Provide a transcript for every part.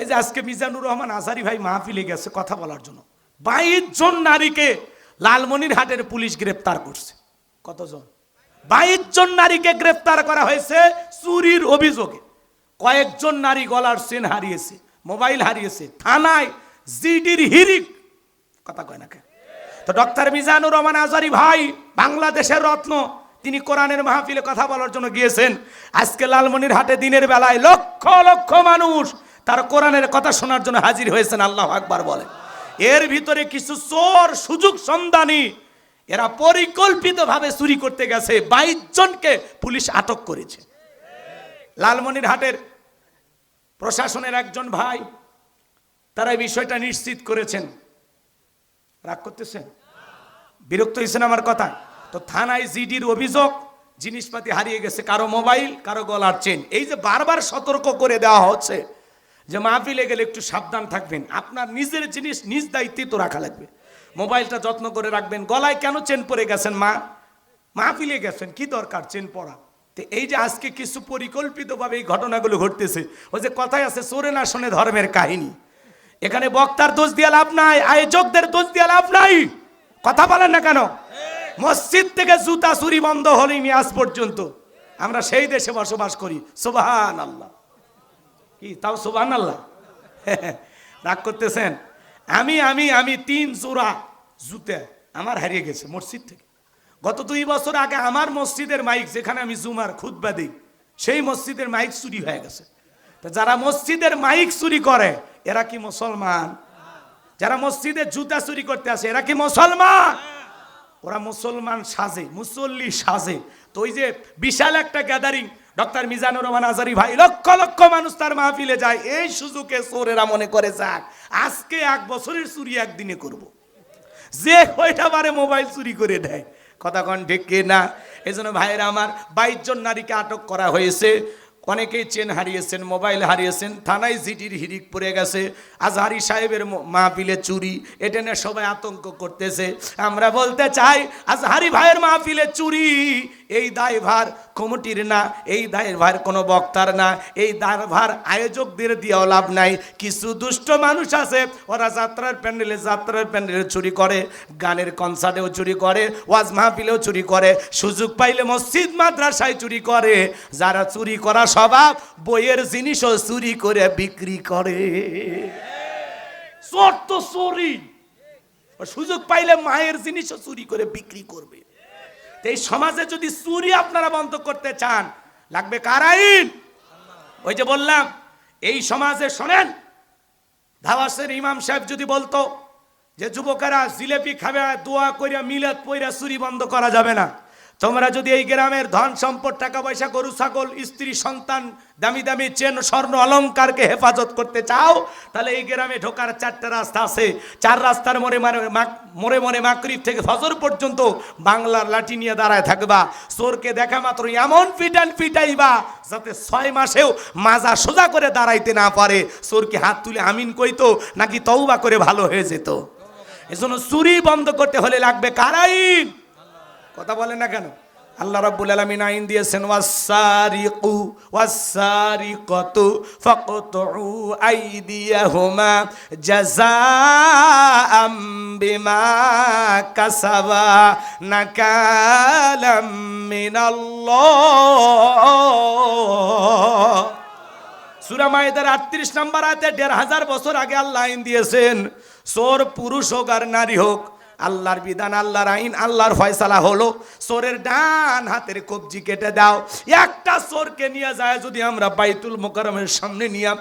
এই যে আজকে মিজানুর রহমান আজারি ভাই মাহফিলে গেছে কথা বলার জন্য। বাইশ জন নারীকে লালমনিরহাটের পুলিশ গ্রেপ্তার করছে। কতজন? বাইশ জন নারীকে গ্রেপ্তার করা হয়েছে চুরির অভিযোগে। কয়েকজন নারী গলার চেন হারিয়েছে, মোবাইল হারিয়েছে, থানায় জিডির হিরিক কথা কয় না তো ডক্টর মিজানুর রহমান আজারি ভাই বাংলাদেশের রত্ন, তিনি কোরআনের মাহফিলে কথা বলার জন্য গিয়েছেন। আজকে লালমনির হাটে দিনের বেলায় লক্ষ লক্ষ মানুষ তার কোরআনের কথা শোনার জন্য হাজির হয়েছেন, আল্লাহ আকবার বলে এর ভিতরে কিছু চোর সুযোগ সন্ধানী, এরা পরিকল্পিতভাবে চুরি করতে গেছে, বাইশ জনকে পুলিশ আটক করেছে। লালমনির হাটের প্রশাসনের একজন ভাই, তারা এই বিষয়টা নিশ্চিত করেছেন। রাগ করতেছেন? বিরক্ত হয়েছেন আমার কথা? তো থানায় জিডির অভিযোগ, জিনিসপাতি হারিয়ে গেছে, কারও মোবাইল, কারও গলার চেন। এই যে বারবার সতর্ক করে দেওয়া হচ্ছে যে মাহফিলে গেলে একটু সাবধান থাকবেন। আপনার নিজের জিনিস নিজ দায়িত্বে তো রাখা লাগবে। মোবাইলটা যত্ন করে রাখবেন। গলায় কেন চেন পরে গেছেন মা? মাহফিলে গেছেন, কি দরকার চেন পরা? তো এই যে আজকে কিছু পরিকল্পিতভাবে এই ঘটনাগুলো ঘটতেছে, ওই যে কথাই আছে চোরে না শোনে ধর্মের কাহিনী। এখানে বক্তার দোষ দিয়ে লাভ নাই, আয়োজকদের দোষ দিয়ে লাভ নাই। কথা বলেন না কেন? মসজিদ থেকে জুতা চুরি বন্ধ হয়নি আজ পর্যন্ত। আমরা সেই দেশে বসবাস করি। সুবাহান আল্লাহ কি? তাও সুবাহান আল্লাহ রাগ করতেছেন? আমি আমি আমি তিন জোড়া জুতে আমার হারিয়ে গেছে মসজিদ থেকে। গত দুই বছর আগে আমার মসজিদের মাইক যেখানে আমি জুমার খুতবা দিই, সেই মসজিদের মাইক চুরি হয়ে গেছে। তো যারা মসজিদের মাইক চুরি করে, এরা কি মুসলমান? যারা মসজিদে জুতা চুরি করতে আসে, এরা কি মুসলমান? ওরা মুসলমান সাজে, মুসল্লি সাজে। তো ওই যে বিশাল একটা গ্যাদারিং ডক্টর মিজানুর রহমান আজারি ভাই, লক্ষ লক্ষ মানুষ তার মাহফিলে যায়। এই সুযোগে চোরেরা মনে করে যাক আজকে এক বছরের চুরি একদিনে করব। যে কয়টা বারে মোবাইল চুরি করে দেয়? কথা কন ঠিক না? এই জন্য ভাইয়েরা আমার বাইশ জন নারীকে আটক করা হয়েছে। অনেকেই চেন হারিয়েছেন, মোবাইল হারিয়েছেন, থানায় জিটির হিরিক পড়ে গেছে। আজহারি সাহেবের মাহফিলে চুরি, এটা নিয়ে সবাই আতঙ্ক করতেছে। আমরা বলতে চাই, আজহারি ভাইয়ের মাহফিলে চুরি, এই দায়ভার কমিটির না, এই দায়ভার কোনো বক্তার না, এই দায়ভার আয়োজকদের দিয়েও লাভ নাই। কিছু দুষ্ট মানুষ আছে, ওরা যাত্রার প্যান্ডেলে যাত্রার প্যান্ডেলে চুরি করে, গানের কনসার্টেও চুরি করে, ওয়াজ মাহফিলেও চুরি করে, সুযোগ পাইলে মসজিদ, মাদ্রাসায় চুরি করে। যারা চুরি করা স্বভাব, বইয়ের জিনিসও চুরি করে বিক্রি করে। চোর তো চুরি সুযোগ পাইলে মায়ের জিনিসও চুরি করে বিক্রি করবে। এই সমাজে যদি চুরি আপনারা বন্ধ করতে চান, লাগবে কার আইন? ওই যে বললাম, এই সমাজে শোনেন, ধাওয়াসের ইমাম সাহেব যদি বলতো যে যুবকেরা জিলেপি খাবে দোয়া করিয়া মিলাদ পইরা চুরি বন্ধ করা যাবে না। তোমরা যদি এই গ্রামের ধন সম্পদ, টাকা পয়সা, গরু, ছাগল, স্ত্রী, সন্তান, দামি দামি চেন, স্বর্ণ অলংকারকে হেফাজত করতে চাও, তাহলে এই গ্রামে ঢোকার চারটা রাস্তা আছে। চার রাস্তার মোড়ে মোড়ে মোড়ে মাকরিব থেকে ফজর পর্যন্ত বাংলার লাঠি নিয়ে দাঁড়ায় থাকবা। চোরকে দেখা মাত্র এমন পিটান পিটাইবা যাতে ছয় মাসেও মাজা সোজা করে দাঁড়াইতে না পারে। চোরকে হাত তুলে আমিন কইতো, নাকি তৌবা করে ভালো হয়ে যেত। এজন্য চুরি বন্ধ করতে হলে লাগবে কারাইন। কথা বলে না কেন? আল্লাহ রাব্বুল আলামিন আইন দিয়েছেন ওয়াসারিকু ওয়াসারিকাতু ফাকতু আইদিয়াহুমা জাযাআম বিমা কাসাবা নাকালাম মিনাল্লাহ। সুরা মায়েদের আটত্রিশ নম্বর আয়তে দেড় হাজার বছর আগে আল্লাহ আইন দিয়েছেন, চোর, পুরুষ হোক আর নারী হোক আল্লাহর বিধান, আল্লাহর আইন, আল্লাহর ফয়সালা হলো চোরের ডান হাতের কবজি কেটে দাও। একটা চোরকে নিয়ে যায় যদি আমরা বাইতুল মোকারমের সামনে নিয়ে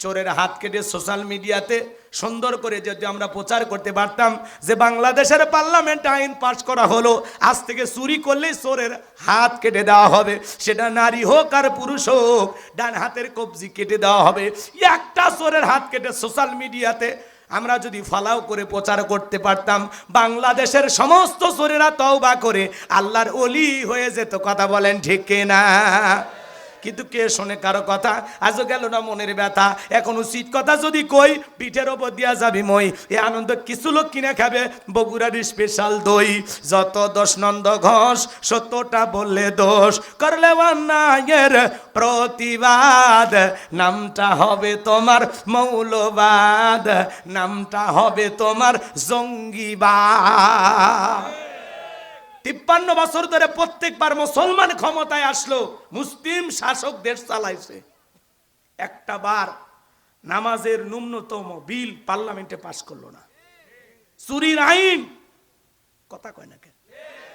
চোরের হাত কেটে সোশ্যাল মিডিয়াতে সুন্দর করে যদি আমরা প্রচার করতে পারতাম যে বাংলাদেশের পার্লামেন্ট আইন পাশ করা হলো, আজ থেকে চুরি করলেই চোরের হাত কেটে দেওয়া হবে। সেটা নারী হোক আর পুরুষ হোক, ডান হাতের কবজি কেটে দেওয়া হবে। একটা চোরের হাত কেটে সোশ্যাল মিডিয়াতে আমরা যদি ফলাও করে প্রচার করতে পারতাম, বাংলাদেশের সমস্ত শরীরা তওবা করে আল্লাহর অলি হয়ে যেত, কথা বলেন ঠিক না কিন্তু কে শোনে কারও কথা? আজও গেল না মনের ব্যথা। এখন উচিত কথা যদি কই, পিঠের ওপর দিয়া যাবি মই। এ আনন্দ কিছু লোক কিনে খাবে, বগুড়ার স্পেশাল দই। যত দশ নন্দ ঘোষ, সত্যটা বললে দোষ। করলে অন্যায়ের প্রতিবাদ, নামটা হবে তোমার মৌলবাদ। নামটা হবে তোমার জঙ্গিবাদ। তিপ্পান্ন বছর ধরে প্রত্যেকবার মুসলমান ক্ষমতায় আসলো, মুসলিম শাসক দেশ চালাইছে। একটা বার নামাজের ন্যূনতম বিল পার্লামেন্টে পাশ করল না। চুরির আইন, কথা কয় না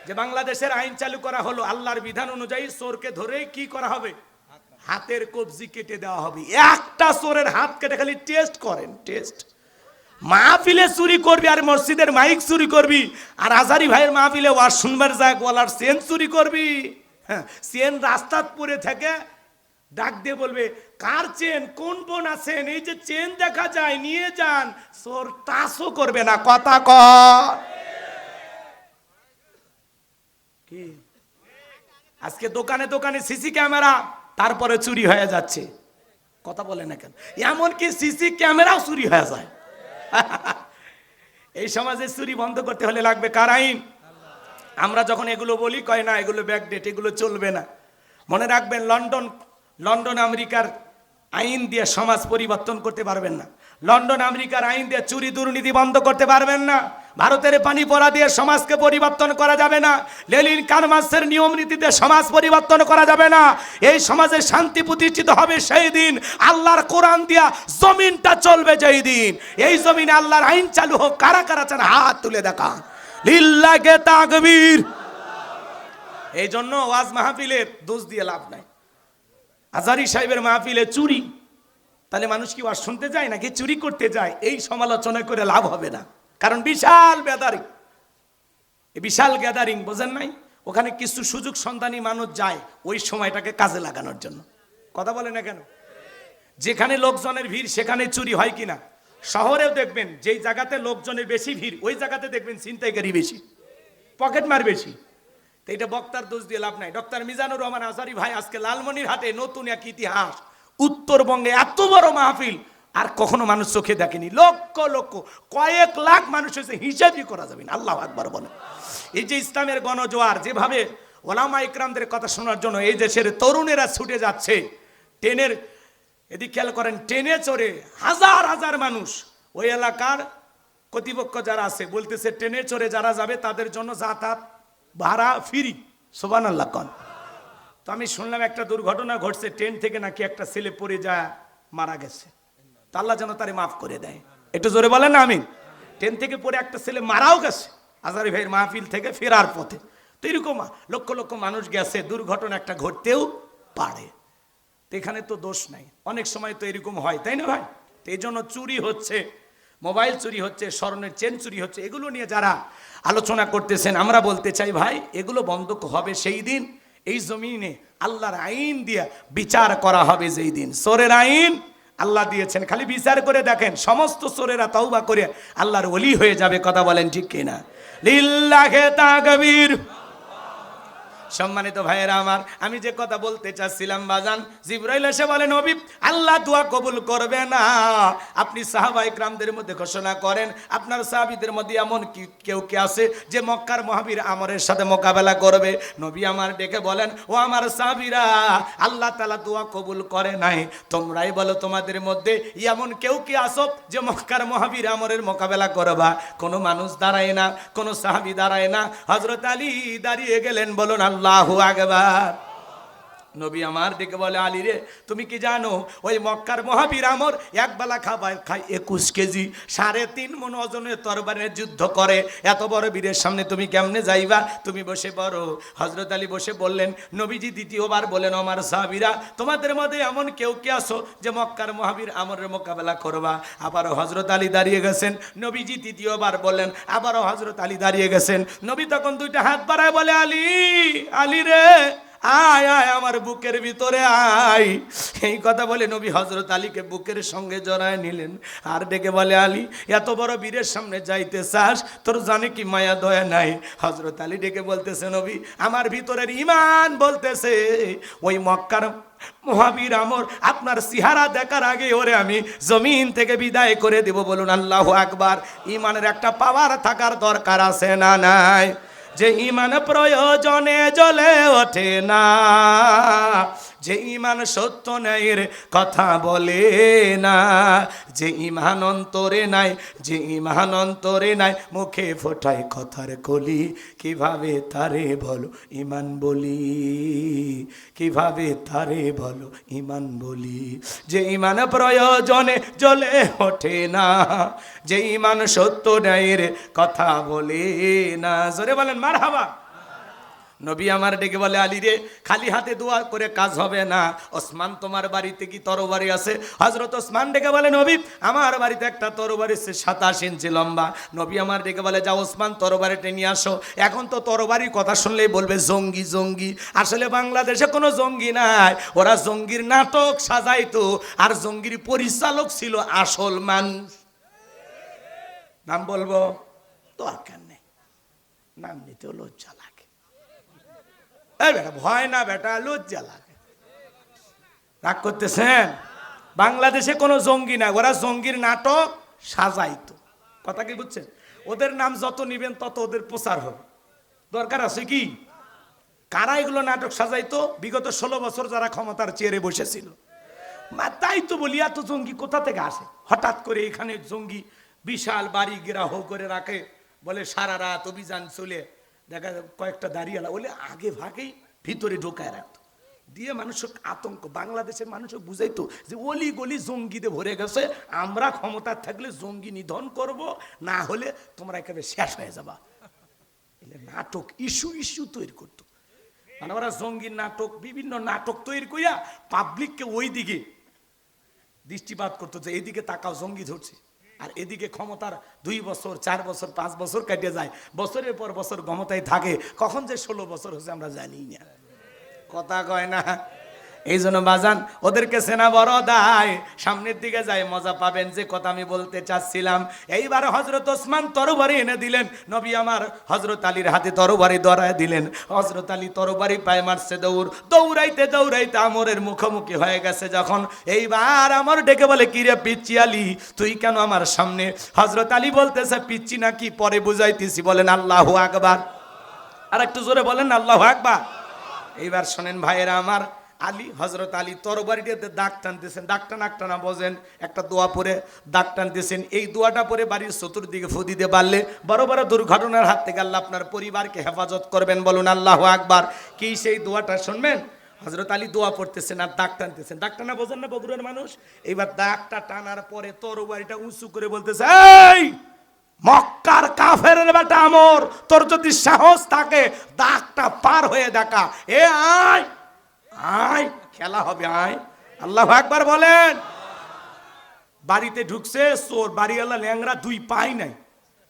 যে বাংলাদেশের আইন চালু করা হলো, আল্লাহর বিধান অনুযায়ী চোরকে ধরে কি করা হবে? হাতের কবজি কেটে দেওয়া হবে। একটা চোরের হাত কেটে খালি টেস্ট করেন টেস্ট মাহফিলে চুরি করবি আর মসজিদের মাইক চুরি করবি, আর আজারি ভাইয়ের মাহফিলে ওয়ার শুনবার যাক ওয়ালার চেন চুরি করবি। হ্যাঁ চেন রাস্তাত পরে থাকে ডাক দিয়ে বলবে, কার চেন? কোন বোন আছেন? এই যে চেন দেখা যায়, নিয়ে যান। চোর টাসও করবে না, কথা কি? আজকে দোকানে দোকানে সিসি ক্যামেরা, তারপরে চুরি হয়ে যাচ্ছে। কথা বলে না কেন? এমনকি সিসি ক্যামেরাও চুরি হয়ে যায়। এই সমাজে চুরি বন্ধ করতে হলে লাগবে কার আইন? আমরা যখন এগুলো বলি, কয় না, এগুলো ব্যাকডেট এগুলো চলবে না। মনে রাখবেন, লন্ডন লন্ডন আমেরিকার আইন দিয়ে সমাজ পরিবর্তন করতে পারবেন না। লন্ডন আমেরিকার আইন দিয়ে চুরি দুর্নীতি বন্ধ করতে পারবেন না। ভারতের পানি পড়া দিয়ে সমাজকে পরিবর্তন করা যাবে না। লেলিন কারমাসের নিয়ম নীতিতে সমাজ পরিবর্তন করা যাবে না। এই সমাজে শান্তি প্রতিষ্ঠিত হবে সেই দিন। আল্লাহর কোরআন দিয়া জমিনটা চলবে যেই দিন। এই জমিনে আল্লাহর আইন চালু হোক, কারা কারা চান হাত তুলে দেখা লিল্লাকে তাকবীর। এই জন্য ওয়াজ মাহফিলের দোষ দিয়ে লাভ নাই। আজারি সাহেবের মাহফিলে চুরি। তাহলে মানুষ কি ওয়াজ শুনতে যায় নাকি চুরি করতে যায়? এই সমালোচনা করে লাভ হবে না। কারণ বিশাল গ্যাদারিং বিশাল গ্যাদারিং বোঝেন নাই? ওখানে কিছু সুযোগ সন্ধানী মানুষ যায় ওই সময়টাকে কাজে লাগানোর জন্য। কথা বলে না কেন? যেখানে লোকজনের ভিড় সেখানে চুরি হয় কিনা? শহরেও দেখবেন, যেই জায়গাতে লোকজনের বেশি ভিড়, ওই জায়গাতে দেখবেন ছিনতাইকারী বেশি পকেট মার বেশি। তো এটা বক্তার দোষ দিয়ে লাভ নাই। ডক্টর মিজানুর রহমান আজারি ভাই আজকে লালমনির হাটে নতুন এক ইতিহাস, উত্তরবঙ্গে এত বড় মাহফিল আর কখনো মানুষ চোখে দেখেনি। লক্ষ লক্ষ, কয়েক লাখ মানুষ হয়েছে, হিসাবই করা যাবে না। আল্লাহ আকবার বলে। এই যে ইসলামের গণজোয়ার, যেভাবে ওলামা ইকরামদের কথা শোনার জন্য এই দেশের তরুণেরা ছুটে যাচ্ছে, ট্রেনের, এদিক খেয়াল করেন, ট্রেনে চড়ে হাজার হাজার মানুষ ওই এলাকার কর্তৃপক্ষ যারা আছে, বলতেছে ট্রেনে চড়ে যারা যাবে, তাদের জন্য যাতায়াত ভাড়া ফ্রি। সোবান আল্লাহ কন। তো আমি শুনলাম একটা দুর্ঘটনা ঘটছে, ট্রেন থেকে নাকি একটা ছেলে পড়ে যায়, মারা গেছে। তা আল্লাহ যেন তারে মাফ করে দেয়। একটু জোরে বলেন না আমি ট্রেন থেকে পড়ে একটা ছেলে মারাও গেছে আজারি ভাইয়ের মাহফিল থেকে ফেরার পথে। তো এরকম লক্ষ লক্ষ মানুষ গেছে, দুর্ঘটনা একটা ঘটতেও পারে। তো এখানে তো দোষ নাই। অনেক সময় তো এরকম হয়, তাই না ভাই? তো এই জন্য চুরি হচ্ছে, মোবাইল চুরি হচ্ছে, স্বর্ণের চেন চুরি হচ্ছে, এগুলো নিয়ে যারা আলোচনা করতেছেন, আমরা বলতে চাই, ভাই, এগুলো বন্ধ হবে সেই দিন, এই জমিনে আল্লাহর আইন দিয়ে বিচার করা হবে যেই দিন। সোরের আইন আল্লাহ দিয়েছেন, খালি বিচার করে দেখেন, সমস্ত সোরেরা তওবা করে আল্লাহর ওলি হয়ে যাবে, কথা বলেন ঠিক কিনা? লিল্লাহে তাকবীর। সম্মানিত ভাইয়েরা আমার, আমি যে কথা বলতে চাচ্ছিলাম, বাজান, জিব্রাইল এসে বলেন নবী, আল্লাহ দোয়া কবুল করবে না। আপনি সাহাবাই গ্রামদের মধ্যে ঘোষণা করেন, আপনার সাহাবিদের মধ্যে এমন কি, কেউ কে আছে যে মক্কার মহাবীর আমরের সাথে মোকাবেলা করবে? নবী আমার ডেকে বলেন, ও আমার সাহাবিরা, আল্লাহ তালা দোয়া কবুল করে নাই। তোমরাই বলো তোমাদের মধ্যে এমন কেউ কে আসো যে মক্কার মহাবীর আমরের মোকাবেলা করবা? কোনো মানুষ দাঁড়ায় না, কোনো সাহাবি দাঁড়ায় না। হজরত আলী দাঁড়িয়ে গেলেন, বলুন, আল্লাহ আকবার নবী আমার দিকে বলে, আলী রে, তুমি কি জানো, ওই মক্কার মহাবীর আমর এক বেলা খাবার খায় একুশ কেজি, সাড়ে তিন মন ওজনের তরবারের যুদ্ধ করে। এত বড় বীরের সামনে তুমি কেমনে যাইবা? তুমি বসে পড়ো। হজরত আলী বসে বললেন, নবীজি দ্বিতীয়বার বলেন আমার সাহাবিরা, তোমাদের মধ্যে এমন কেউ কে আসো যে মক্কার মহাবীর আমরের মোকাবেলা করবা? আবারও হজরত আলী দাঁড়িয়ে গেছেন। নবীজি তৃতীয়বার বললেন, আবারও হজরত আলী দাঁড়িয়ে গেছেন। নবী তখন দুইটা হাত বাড়ায় বলে, আলী আলী রে আয় আয়, আমার বুকের ভিতরে আয়। এই কথা বলে নবী হজরত আলীকে বুকের সঙ্গে জড়ায় নিলেন। আর ডেকে বলে, আলী, এত বড় বীরের সামনে যাইতে চাস? তোর জানে কি মায়া, দয়া নাই? হজরত আলী ডেকে বলতেছে, নবী, আমার ভিতরের ইমান বলতেছে, ওই মক্কার মহাবীর আমর আপনার সিহারা দেখার আগে ওরে আমি জমিন থেকে বিদায় করে দেব। বলুন, আল্লাহ আকবার ইমানের একটা পাওয়ার থাকার দরকার আছে না নাই? যে ইমান প্রয়োজনে জ্বলে ওঠে না। যে ইমান সত্য ন্যায়ের কথা বলে না, যে ইমান অন্তরে নাই, যে ইমান অন্তরে নাই, মুখে ফোটায় কথার কলি, কীভাবে তারে বলো ইমান বলি? কীভাবে তারে বলো ইমান বলি? যে ইমান প্রয়োজনে জ্বলে ওঠে না, যে ইমান সত্য ন্যায়ের কথা বলে না। জোরে বলেন মার হাবা নবী আমার ডেকে বলে, আলী রে, খালি হাতে দোয়া করে কাজ হবে না। ওসমান তোমার বাড়িতে কি তরবারি আছে? হজরত ওসমান ডেকে বলে, নবী, আমার বাড়িতে একটা তরবারি সে সাতাশ ইঞ্চি লম্বা। নবী আমার ডেকে বলে যা ওসমান, তরবারিটা নিয়ে আসো। এখন তো তরবারির কথা শুনলেই বলবে, জঙ্গি জঙ্গি। আসলে বাংলাদেশে কোনো জঙ্গি নাই। ওরা জঙ্গির নাটক সাজাইতো, আর জঙ্গির পরিচালক ছিল আসল মানুষ। নাম বলব? দরকার নেই নাম নিতেও লজ্জা বেটা, ভয় না বেটা, লজ্জা লাগে। রাগ করতেছেন? বাংলাদেশে কোনো জঙ্গি না, ওরা জঙ্গির নাটক সাজাইতো। কথা কি বুঝছেন? ওদের নাম যত নিবেন, তত ওদের প্রচার হবে। দরকার আছে কি? কারা এগুলো নাটক সাজাইতো? বিগত ষোলো বছর যারা ক্ষমতার চেয়ারে বসেছিল। তাই তো বলি, এত জঙ্গি কোথা থেকে আসে? হঠাৎ করে এখানে জঙ্গি বিশাল বাড়ি গ্রাহ করে রাখে, বলে সারা রাত অভিযান চলে। দেখা কয়েকটা দাঁড়িয়ে বলে আগে ভাগেই ভিতরে ঢোকায় রাখতো। দিয়ে মানুষের আতঙ্ক, বাংলাদেশের মানুষও বুঝাইতো যে অলি গলি জঙ্গিতে ভরে গেছে, আমরা ক্ষমতা থাকলে জঙ্গি নিধন করব, না হলে তোমরা একেবারে শেষ হয়ে যাবা। নাটক ইস্যু ইস্যু তৈরি করতো। মানে ওরা জঙ্গির নাটক, বিভিন্ন নাটক তৈরি করিয়া পাবলিককে ওই দিকে দৃষ্টিপাত করতো যে এদিকে তাকাও, জঙ্গি ধরছে। আর এদিকে ক্ষমতার দুই বছর, চার বছর, পাঁচ বছর কাটিয়ে যায়। বছরের পর বছর ক্ষমতায় থাকে। কখন যে ষোলো বছর হচ্ছে আমরা জানি না। কথা কয় না। এই জন্য বাজান, ওদেরকে সেনা বড় দায়। সামনের দিকে যায়, মজা পাবেন, যে কথা আমি বলতে চাচ্ছিলাম। এইবার হজরত ওসমান তরবারি এনে দিলেন। নবী আমার হজরত আলীর হাতে তরবারি দরায় দিলেন। হজরত আলী তরবারি পায়ে মারছে দৌড়। দৌড়াইতে দৌড়াইতে আমরের মুখোমুখি হয়ে গেছে যখন। এইবার আমার ডেকে বলে, কিরে পিচ্ছি আলী, তুই কেন আমার সামনে? হজরত আলী বলতেছে পিচ্ছি নাকি? পরে বুঝাইতেছি। বলেন, আল্লাহ আকবার। আর একটু জোরে বলেন, আল্লাহ আকবার। এইবার শোনেন ভাইয়েরা আমার আলী হজরত আলী তরবারিটাতে দাগ টানতেছেন। দাগ টানা টানা বোঝেন, একটা দোয়া পরে দাগ টানতেছেন। এই দোয়াটা পরে বাড়ির চতুর্দিকে ফু দিতে পারলে বড় বড় দুর্ঘটনার হাত থেকে আল্লাহ আপনার পরিবারকে হেফাজত করবেন বলুন আল্লাহ আকবার। কি সেই দোয়াটা শুনবেন? হজরত আলী দোয়া পড়তেছেন আর দাগ টানতেছেন। দাগ টানা বোঝেন না বগুড়ার মানুষ? এইবার দাগটা টানার পরে তরবারিটা উঁচু করে বলতেছে, এই মক্কার কাফের বেটা আমর, তোর যদি সাহস থাকে, দাগটা পার হয়ে দেখা। এ আয়! আয়, খেলা হবে, আয়। আল্লাহ একবার বলেন। বাড়িতে ঢুকছে, চোর, বাড়িওয়ালা ল্যাংরা দুই পাই নাই।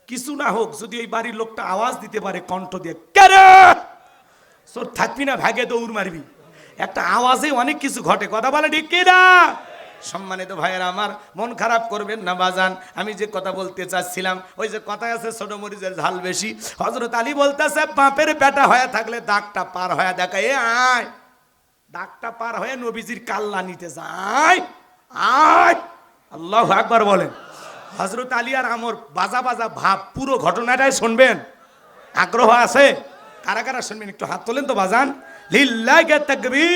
কিছু না হোক, যদি ওই বাড়ির লোকটা আওয়াজ দিতে পারে কণ্ঠ দিয়ে কেরে চোর, থাকবি না, ভাগে দৌড় মারবি। একটা আওয়াজে অনেক কিছু ঘটে। কথা বলে ঠিক কিনা সম্মানিত ভাইয়েরা, আমার মন খারাপ করবেন না, বাজান। আমি যে কথা বলতে চাচ্ছিলাম, ওই যে কথা আছে, ছোট মরিচের ঝাল বেশি। হজরত আলী বলতেছে, বাপের পেটা হয়ে থাকলে দাগটা পার হয়ে দেখা এ, আয়। দাগটা পার হয়ে নবীজির কাল্লা নিতে যায়। আয়! আল্লাহ একবার বলেন। হজরত আলী আর আমর বাজা বাজা ভাব, পুরো ঘটনাটাই শুনবেন। আগ্রহ আছে? কারা কারা শুনবেন? একটু হাত তোলেন তো বাজান। লিল্লাহ তাকবীর।